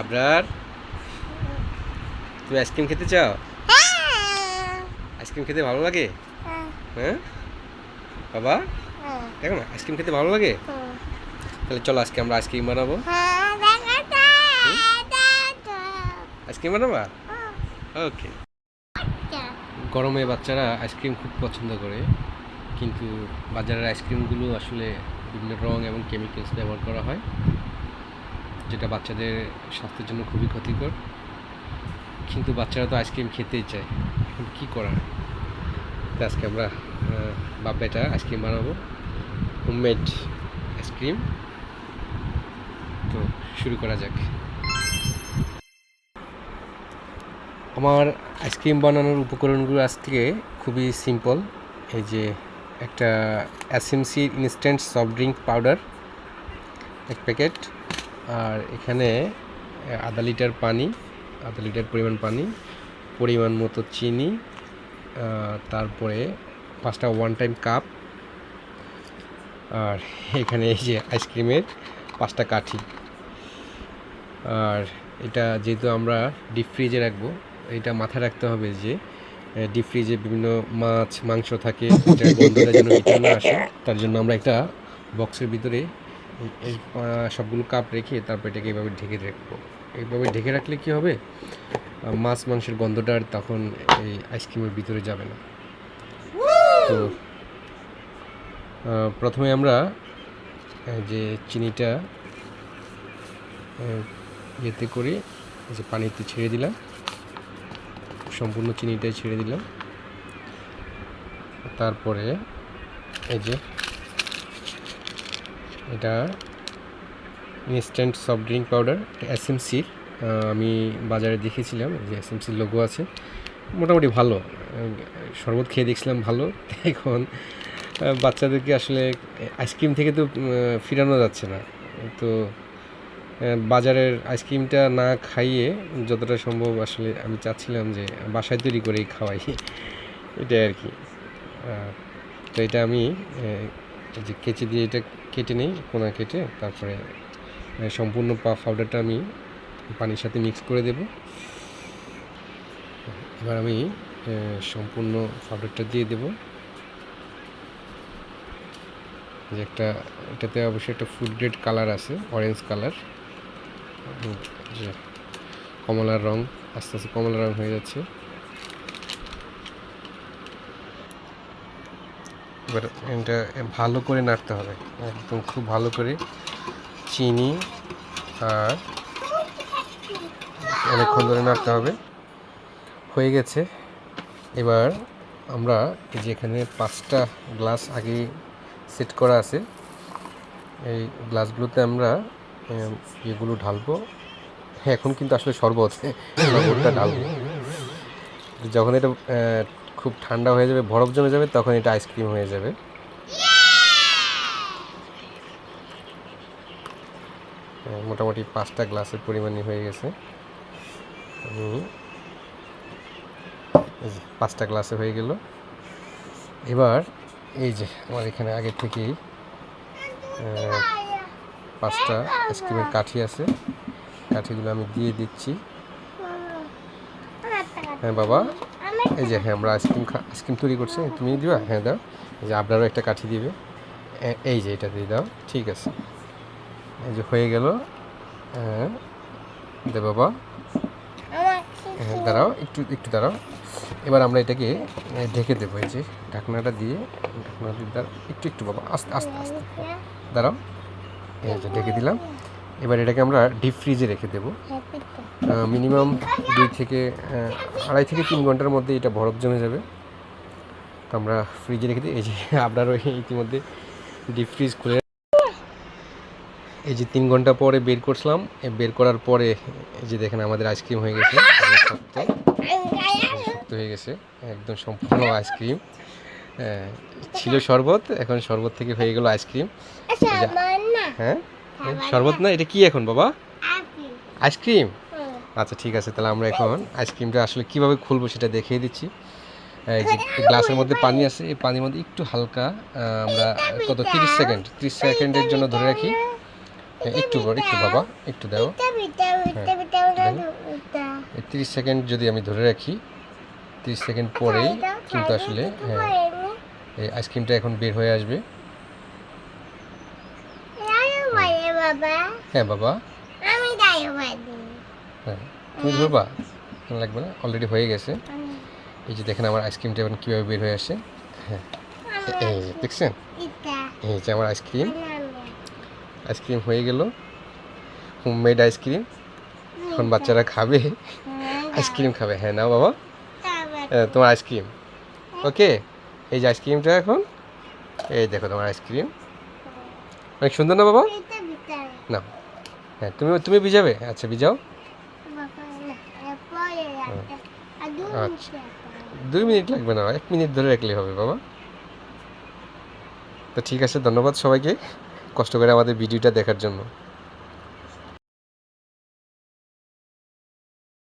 আবরার, তুমি আইসক্রিম খেতে চাও? আইসক্রিম খেতে ভালো লাগে? হ্যাঁ? বাবা? দেখো না আইসক্রিম খেতে ভালো লাগে? তাহলে চলো আজকে আমরা আইসক্রিম বানাবো। আইসক্রিম বানাবা? ওকে গরমে বাচ্চারা আইসক্রিম খুব পছন্দ করে, কিন্তু বাজারের আইসক্রিমগুলো আসলে বিভিন্ন রং এবং কেমিক্যালস ব্যবহার করা হয়। যেটা বাচ্চাদের স্বাস্থ্যের জন্য খুবই ক্ষতিকর। কিন্তু বাচ্চারা তো আইসক্রিম খেতেই চায়। এখন কী করার? তো আজকে আমরা বাপ বেটা আইসক্রিম বানাবো। হোমমেড আইসক্রিম তো শুরু করা যাক। আমার আইসক্রিম বানানোর উপকরণগুলো আজ থেকে খুবই সিম্পল এই যে একটা SMC instant soft drink powder এক প্যাকেট আর এখানে আধা লিটার পানি, আধা লিটার পরিমাণ পানি, পরিমাণ মতো চিনি তারপরে পাঁচটা ওয়ান টাইম কাপ আর এখানে এই যে আইসক্রিমের পাঁচটা কাঠি। আর এটা যেহেতু আমরা ডিপ ফ্রিজে রাখব, এটা মাথায় রাখতে হবে যে ডিপ ফ্রিজে বিভিন্ন মাছ, মাংস থাকে গন্ধটা যেন আসে, তার জন্য আমরা একটা বক্সের ভিতরে এই- সবগুলো কাপ রেখে তারপর এটাকে এইভাবে ঢেকে রাখব। এইভাবে ঢেকে রাখলে কি হবে? মাছ মাংসের গন্ধটা আর তখন এই আইসক্রিমের ভিতরে যাবে না। তো প্রথমে আমরা যে চিনিটা ইয়েতে করে যে পানিতে ছেড়ে দিলাম। সম্পূর্ণ চিনিটাই ছেড়ে দিলাম। তারপরে এই যে এটা instant soft drink powder S এসএমসির আমি বাজারে দেখেছিলাম যে এস এসএমসির লোগো আছে। মোটামুটি ভালো। শরবত খেয়ে দেখছিলাম ভালো। এখন বাচ্চাদেরকে আসলে আইসক্রিম থেকে তো ফিরানো যাচ্ছে না। তো বাজারের আইসক্রিমটা না খাইয়ে যতটা সম্ভব আসলে আমি চাচ্ছিলাম যে বাসায় তৈরি করেই খাওয়াই। এটাই আর কি। তো এটা আমি যে কেচি দিয়ে এটা কেটে নিই, কোনা কেটে তারপরে সম্পূর্ণ পা পাউডারটা আমি পানির সাথে মিক্স করে দেব। এবার আমি সম্পূর্ণ পাউডারটা দিয়ে দেব। যে একটা, এটাতে অবশ্যই একটা ফুড গ্রেড কালার আছে অরেঞ্জ কালার যে কমলার রং, আস্তে আস্তে কমলা রং হয়ে যাচ্ছে। এবার এটা ভালো করে নাড়তে হবে। একদম খুব ভালো করে চিনি আর অনেকক্ষণ ধরে নাড়তে হবে। হয়ে গেছে। এবার আমরা এই যে এখানে পাঁচটা গ্লাস আগে সেট করা আছে, এই গ্লাসগুলোতে আমরা ইয়েগুলো ঢালবো। হ্যাঁ এখন কিন্তু আসলে শরবত, শরবতটা ঢালবো। যখন এটা খুব ঠান্ডা হয়ে যাবে বরফ জমে যাবে তখন এটা আইসক্রিম হয়ে যাবে। আহ, মোটামুটি পাঁচটা গ্লাসের পরিমাণই হয়ে গেছে। আমি পাঁচটা গ্লাসে হয়ে গেল। এবার এই যে আমার এখানে আগে থেকেই পাঁচটা আইসক্রিমের কাঠি আছে। কাঠিগুলো আমি দিয়ে দিচ্ছি। হ্যাঁ বাবা। এই যে হ্যাঁ আমরা আইসক্রিম আইসক্রিম তৈরি করছি। তুমি দিবা? হ্যাঁ দাও। এই যে, আপনারও একটা কাঠি দিবে। এই যে, এটা দিয়ে দাও। ঠিক আছে। এই যে, হয়ে গেল। হ্যাঁ দে বাবা। হ্যাঁ দাঁড়াও। একটু একটু দাঁড়াও। এবার আমরা এটাকে ঢেকে দেবো। এই যে, ঢাকনাটা দিয়ে ঢাকনাটা দিয়ে একটু একটু বাবা, আস্তে আস্তে আস্তে। দাঁড়াও। এই যে, ঢেকে দিলাম। এবার এটাকে আমরা ডিপ ফ্রিজে রেখে দেবো। মিনিমাম দুই থেকে আড়াই থেকে তিন ঘণ্টার মধ্যে এটা বরফ জমে যাবে। তো আমরা ফ্রিজে রেখে দিই। এই যে আপনারও ইতিমধ্যে ডিপ ফ্রিজ খুলে এই যে তিন ঘণ্টা পরে বের করছিলাম। বের করার পরে এই যে দেখেন আমাদের আইসক্রিম হয়ে গেছে। একদম শক্ত। শক্ত হয়ে গেছে। একদম সম্পূর্ণ আইসক্রিম ছিল শরবত এখন শরবত থেকে হয়ে গেল আইসক্রিম হ্যাঁ? শরবত না? এটা কি এখন বাবা? আইসক্রিম। আচ্ছা ঠিক আছে তাহলে আমরা এখন আইসক্রিমটা আসলে কীভাবে খুলবো সেটা দেখিয়ে দিচ্ছি। এই যে গ্লাসের মধ্যে পানি আছে এই পানির মধ্যে একটু হালকা আমরা কত তিরিশ সেকেন্ড তিরিশ সেকেন্ডের জন্য ধরে রাখি। হ্যাঁ, একটু বড় একটু বাবা একটু দাও। বিটা এই তিরিশ সেকেন্ড যদি আমি ধরে রাখি তিরিশ সেকেন্ড পরেই কিন্তু আসলে হ্যাঁ এই আইসক্রিমটা এখন বের হয়ে আসবে। বাবা? হ্যাঁ বাবা। আমি হ্যাঁ তুমি ধরবা লাগবে না? অলরেডি হয়ে গেছে। এই যে দেখেন আমার আইসক্রিমটা এখন কীভাবে বের হয়ে আসে। হ্যাঁ এই দেখছেন? এই যে আমার আইসক্রিম আইসক্রিম হয়ে গেল। হোমমেড আইসক্রিম এখন বাচ্চারা খাবে। আইসক্রিম খাবে। হ্যাঁ না বাবা। হ্যাঁ, তোমার আইসক্রিম ওকে এই যে আইসক্রিমটা এখন। এই দেখো তোমার আইসক্রিম অনেক সুন্দর না বাবা? না। হ্যাঁ তুমি তুমি ভিজাবে? আচ্ছা ভিজাও। আচ্ছা। দুই মিনিট লাগবে না এক মিনিট ধরে রাখলে হবে বাবা। তো ঠিক আছে ধন্যবাদ সবাইকে কষ্ট করে আমাদের ভিডিওটা দেখার জন্য।